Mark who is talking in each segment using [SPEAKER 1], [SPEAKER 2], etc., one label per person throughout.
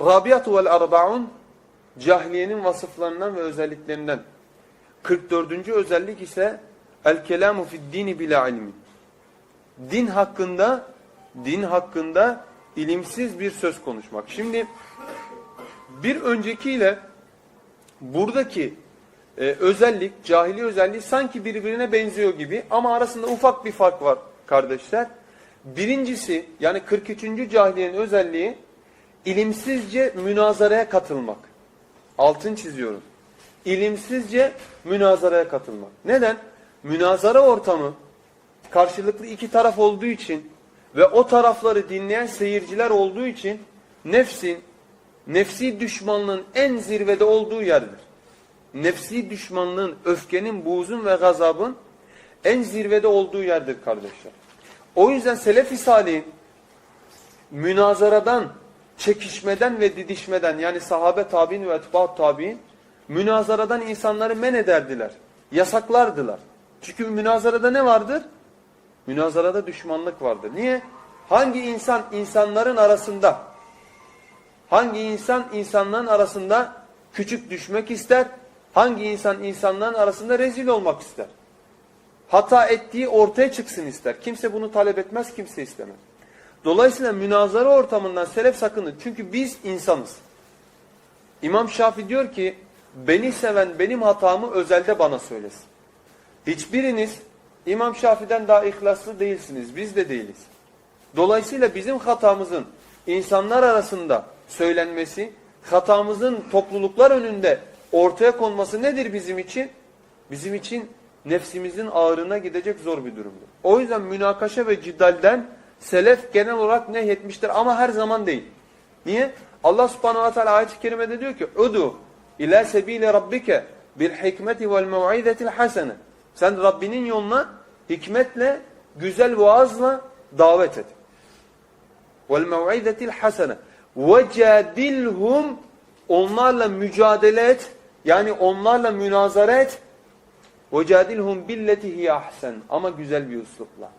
[SPEAKER 1] Rabiatu vel Arba'un cahiliyenin vasıflarından ve özelliklerinden. 44. özellik ise el kelamu fid dini bila ilmi. Din hakkında din hakkında ilimsiz bir söz konuşmak. Şimdi bir öncekiyle buradaki e, özellik, cahili özelliği sanki birbirine benziyor gibi ama arasında ufak bir fark var kardeşler. Birincisi yani 43. cahiliyenin özelliği ilimsizce münazaraya katılmak. Altın çiziyorum. İlimsizce münazaraya katılmak. Neden? Münazara ortamı karşılıklı iki taraf olduğu için ve o tarafları dinleyen seyirciler olduğu için nefsin, nefsi düşmanlığın en zirvede olduğu yerdir. Nefsi düşmanlığın, öfkenin, buğzun ve gazabın en zirvede olduğu yerdir kardeşler. O yüzden Selefi Salih'in münazaradan, çekişmeden ve didişmeden yani sahabe tabi'in ve etbaat tabi'in münazaradan insanları men ederdiler. Yasaklardılar. Çünkü münazarada ne vardır? Münazarada düşmanlık vardır. Niye? Hangi insan insanların arasında hangi insan insanların arasında küçük düşmek ister? Hangi insan insanların arasında rezil olmak ister? Hata ettiği ortaya çıksın ister. Kimse bunu talep etmez, kimse istemez. Dolayısıyla münazara ortamından selef sakının. Çünkü biz insanız. İmam Şafi diyor ki, beni seven benim hatamı özelde bana söylesin. Hiçbiriniz İmam Şafi'den daha ihlaslı değilsiniz. Biz de değiliz. Dolayısıyla bizim hatamızın insanlar arasında söylenmesi, hatamızın topluluklar önünde ortaya konması nedir bizim için? Bizim için nefsimizin ağrına gidecek zor bir durumdur. O yüzden münakaşa ve cidalden Selef genel olarak nehyetmiştir ama her zaman değil. Niye? Allah subhanahu wa ta'ala ayet-i kerimede diyor ki Udu ila sebile rabbike bil hikmeti vel mev'izetil hasene. Sen Rabbinin yoluna hikmetle, güzel vaazla davet et. Vel mev'izetil hasene. Ve cadilhum onlarla mücadele et. Yani onlarla münazara et. Ve cadilhum billeti hiye ahsen. Ama güzel bir üslupla.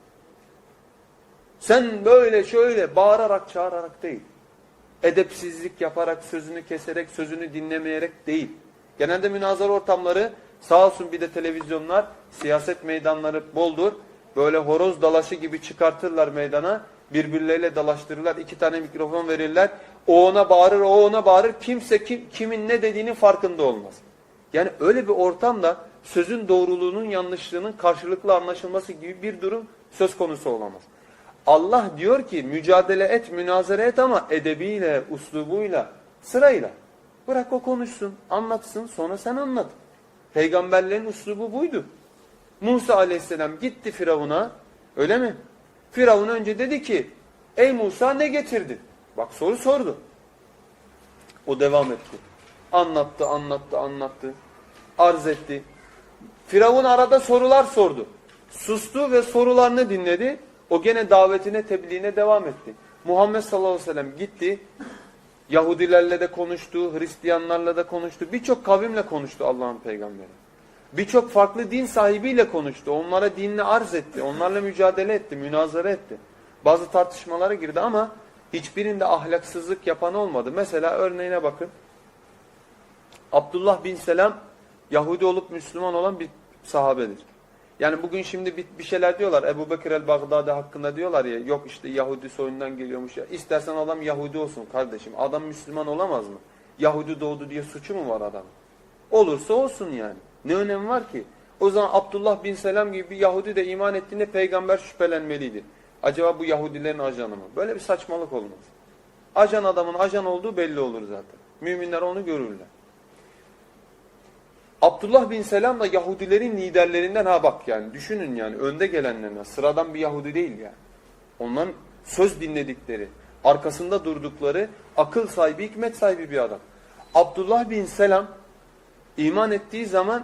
[SPEAKER 1] Sen böyle şöyle bağırarak çağırarak değil. Edepsizlik yaparak, sözünü keserek, sözünü dinlemeyerek değil. Genelde münazara ortamları sağ olsun bir de televizyonlar, siyaset meydanları boldur. Böyle horoz dalaşı gibi çıkartırlar meydana. Birbirleriyle dalaştırırlar. iki tane mikrofon verirler. O ona bağırır, o ona bağırır. Kimse kim, kimin ne dediğinin farkında olmaz. Yani öyle bir ortamda sözün doğruluğunun yanlışlığının karşılıklı anlaşılması gibi bir durum söz konusu olamaz. Allah diyor ki mücadele et, münazara et ama edebiyle, uslubuyla, sırayla. Bırak o konuşsun, anlatsın, sonra sen anlat. Peygamberlerin uslubu buydu. Musa aleyhisselam gitti Firavun'a, öyle mi? Firavun önce dedi ki, ey Musa ne getirdin? Bak soru sordu. O devam etti. Anlattı, anlattı, anlattı. Arz etti. Firavun arada sorular sordu. Sustu ve sorularını dinledi. O gene davetine, tebliğine devam etti. Muhammed sallallahu aleyhi ve sellem gitti. Yahudilerle de konuştu, Hristiyanlarla da konuştu. Birçok kavimle konuştu Allah'ın peygamberi. Birçok farklı din sahibiyle konuştu. Onlara dinini arz etti. Onlarla mücadele etti, münazara etti. Bazı tartışmalara girdi ama hiçbirinde ahlaksızlık yapan olmadı. Mesela örneğine bakın. Abdullah bin Selam Yahudi olup Müslüman olan bir sahabedir. Yani bugün şimdi bir, bir şeyler diyorlar. Ebu Bekir el-Baghdadi hakkında diyorlar ya yok işte Yahudi soyundan geliyormuş ya. İstersen adam Yahudi olsun kardeşim. Adam Müslüman olamaz mı? Yahudi doğdu diye suçu mu var adam? Olursa olsun yani. Ne önemi var ki? O zaman Abdullah bin Selam gibi bir Yahudi de iman ettiğinde peygamber şüphelenmeliydi. Acaba bu Yahudilerin ajanı mı? Böyle bir saçmalık olmaz. Ajan adamın ajan olduğu belli olur zaten. Müminler onu görürler. Abdullah bin Selam da Yahudilerin liderlerinden ha bak yani düşünün yani önde gelenlerine sıradan bir Yahudi değil yani. Onların söz dinledikleri, arkasında durdukları akıl sahibi, hikmet sahibi bir adam. Abdullah bin Selam iman ettiği zaman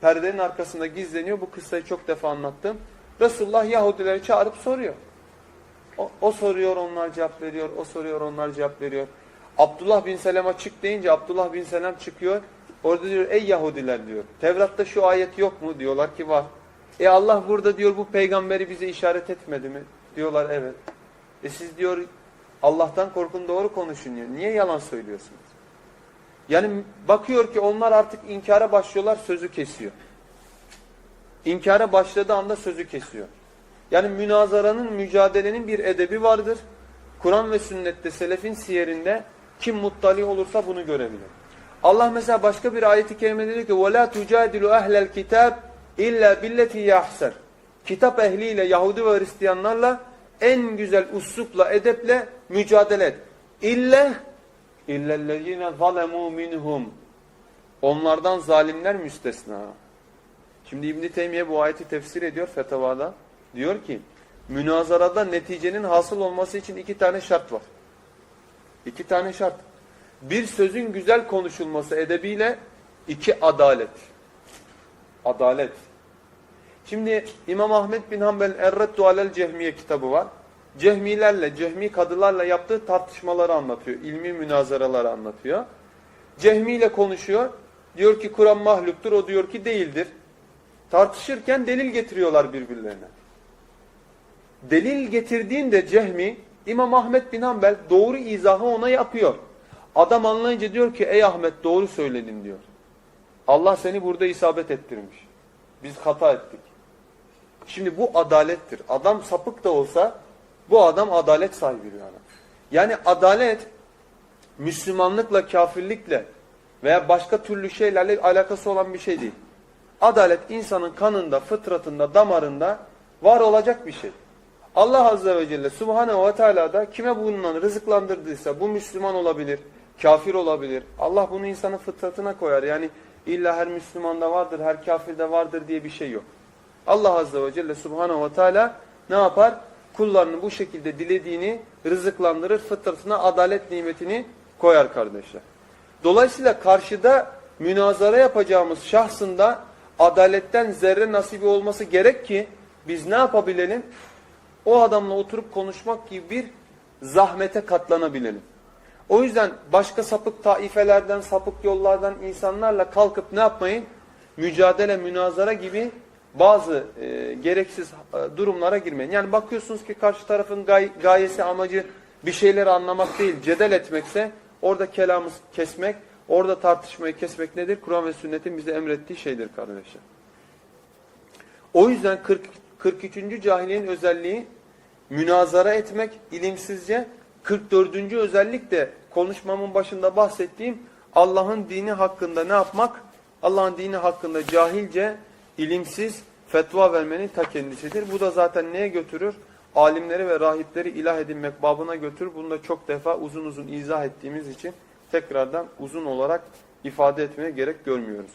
[SPEAKER 1] perdenin arkasında gizleniyor. Bu kıssayı çok defa anlattım. Resulullah Yahudileri çağırıp soruyor. O, o soruyor onlar cevap veriyor. O soruyor onlar cevap veriyor. Abdullah bin Selam'a çık deyince Abdullah bin Selam çıkıyor. Orada diyor ey Yahudiler diyor. Tevrat'ta şu ayet yok mu? Diyorlar ki var. E Allah burada diyor bu peygamberi bize işaret etmedi mi? Diyorlar evet. E siz diyor Allah'tan korkun doğru konuşun diyor. Niye yalan söylüyorsunuz? Yani bakıyor ki onlar artık inkara başlıyorlar sözü kesiyor. İnkara başladığı anda sözü kesiyor. Yani münazaranın, mücadelenin bir edebi vardır. Kur'an ve sünnette, selefin siyerinde kim muttali olursa bunu görebilir. Allah mesela başka bir ayeti kerimede diyor ki وَلَا تُجَادِلُوا اَهْلَ الْكِتَابِ اِلَّا بِالَّتِي يَحْسَرْ Kitap ehliyle, Yahudi ve Hristiyanlarla en güzel uslupla, edeple mücadele et. İlle illellezine zalemu minhum. Onlardan zalimler müstesna. Şimdi İbn Teymiye bu ayeti tefsir ediyor fetavada. Diyor ki münazarada neticenin hasıl olması için iki tane şart var. İki tane şart. Bir sözün güzel konuşulması edebiyle iki adalet. Adalet. Şimdi İmam Ahmet bin Hanbel Erreddu alel Cehmiye kitabı var. Cehmilerle, Cehmi kadılarla yaptığı tartışmaları anlatıyor. ilmi münazaraları anlatıyor. Cehmi ile konuşuyor. Diyor ki Kur'an mahluktur, o diyor ki değildir. Tartışırken delil getiriyorlar birbirlerine. Delil getirdiğinde Cehmi, İmam Ahmet bin Hanbel doğru izahı ona yapıyor. Adam anlayınca diyor ki ey Ahmet doğru söyledin diyor. Allah seni burada isabet ettirmiş. Biz hata ettik. Şimdi bu adalettir. Adam sapık da olsa bu adam adalet sahibi bir adam. Yani adalet Müslümanlıkla, kafirlikle veya başka türlü şeylerle alakası olan bir şey değil. Adalet insanın kanında, fıtratında, damarında var olacak bir şey. Allah Azze ve Celle Subhanehu ve Teala da kime bundan rızıklandırdıysa bu Müslüman olabilir, kafir olabilir. Allah bunu insanın fıtratına koyar. Yani illa her Müslümanda vardır, her kafirde vardır diye bir şey yok. Allah Azze ve Celle Subhanehu ve Teala ne yapar? Kullarını bu şekilde dilediğini rızıklandırır, fıtratına adalet nimetini koyar kardeşler. Dolayısıyla karşıda münazara yapacağımız şahsında adaletten zerre nasibi olması gerek ki biz ne yapabilelim? O adamla oturup konuşmak gibi bir zahmete katlanabilelim. O yüzden başka sapık taifelerden, sapık yollardan insanlarla kalkıp ne yapmayın? Mücadele, münazara gibi bazı e, gereksiz e, durumlara girmeyin. Yani bakıyorsunuz ki karşı tarafın gay gayesi, amacı bir şeyleri anlamak değil, cedel etmekse orada kelamı kesmek, orada tartışmayı kesmek nedir? Kur'an ve sünnetin bize emrettiği şeydir kardeşler. O yüzden 40, 43. cahiliyenin özelliği münazara etmek ilimsizce. 44. özellik de konuşmamın başında bahsettiğim Allah'ın dini hakkında ne yapmak? Allah'ın dini hakkında cahilce, ilimsiz fetva vermenin ta kendisidir. Bu da zaten neye götürür? Alimleri ve rahipleri ilah edinmek babına götürür. Bunu da çok defa uzun uzun izah ettiğimiz için tekrardan uzun olarak ifade etmeye gerek görmüyoruz.